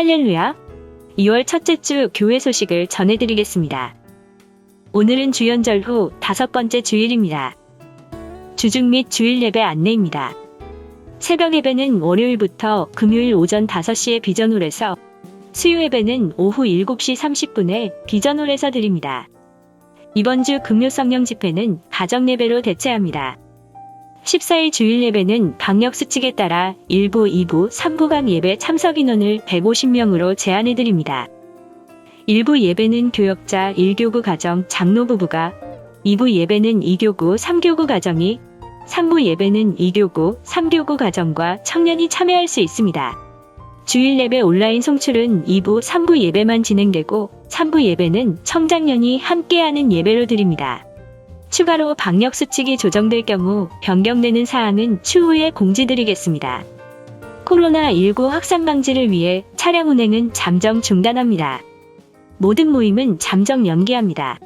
할렐루야! 2월 첫째 주 교회 소식을 전해드리겠습니다. 오늘은 주연절 후 다섯 번째 주일입니다. 주중 및 주일 예배 안내입니다. 새벽 예배는 월요일부터 금요일 오전 5시에 비전홀에서 수요 예배는 오후 7시 30분에 비전홀에서 드립니다. 이번 주 금요 성령 집회는 가정 예배로 대체합니다. 14일 주일 예배는 방역 수칙에 따라 1부, 2부, 3부각 예배 참석 인원을 150명으로 제한해 드립니다. 1부 예배는 교역자 1교구 가정 장로 부부가 2부 예배는 2교구 3교구 가정이 3부 예배는 2교구 3교구 가정과 청년이 참여할 수 있습니다. 주일 예배 온라인 송출은 2부 3부 예배만 진행되고 3부 예배는 청장년이 함께하는 예배로 드립니다. 추가로 방역 수칙이 조정될 경우 변경되는 사항은 추후에 공지드리겠습니다. 코로나19 확산 방지를 위해 차량 운행은 잠정 중단합니다. 모든 모임은 잠정 연기합니다.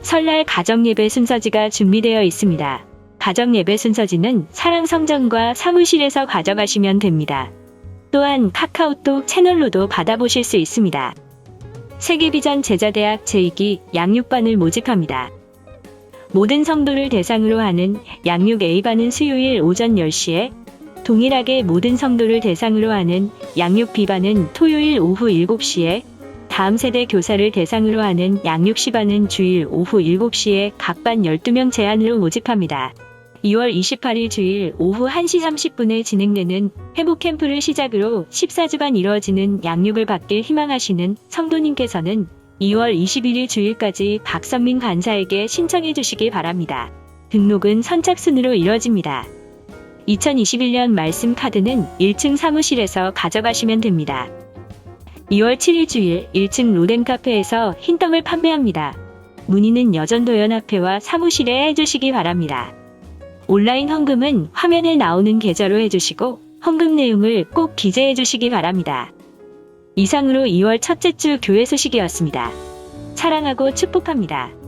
설날 가정예배 순서지가 준비되어 있습니다. 가정예배 순서지는 사랑성전과 사무실에서 가져가시면 됩니다. 또한 카카오톡 채널로도 받아보실 수 있습니다. 세계비전 제자대학 제2기 양육반을 모집합니다. 모든 성도를 대상으로 하는 양육 A반은 수요일 오전 10시에 동일하게 모든 성도를 대상으로 하는 양육 B반은 토요일 오후 7시에 다음 세대 교사를 대상으로 하는 양육 C반은 주일 오후 7시에 각 반 12명 제한으로 모집합니다. 2월 28일 주일 오후 1시 30분에 진행되는 회복 캠프를 시작으로 14주간 이루어지는 양육을 받길 희망하시는 성도님께서는 2월 21일 주일까지 박선민 간사에게 신청해 주시기 바랍니다. 등록은 선착순으로 이루어집니다. 2021년 말씀 카드는 1층 사무실에서 가져가시면 됩니다. 2월 7일 주일 1층 로덴 카페에서 흰떡을 판매합니다. 문의는 여전도연합회와 사무실에 해주시기 바랍니다. 온라인 헌금은 화면에 나오는 계좌로 해주시고 헌금 내용을 꼭 기재해 주시기 바랍니다. 이상으로 2월 첫째 주 교회 소식이었습니다. 사랑하고 축복합니다.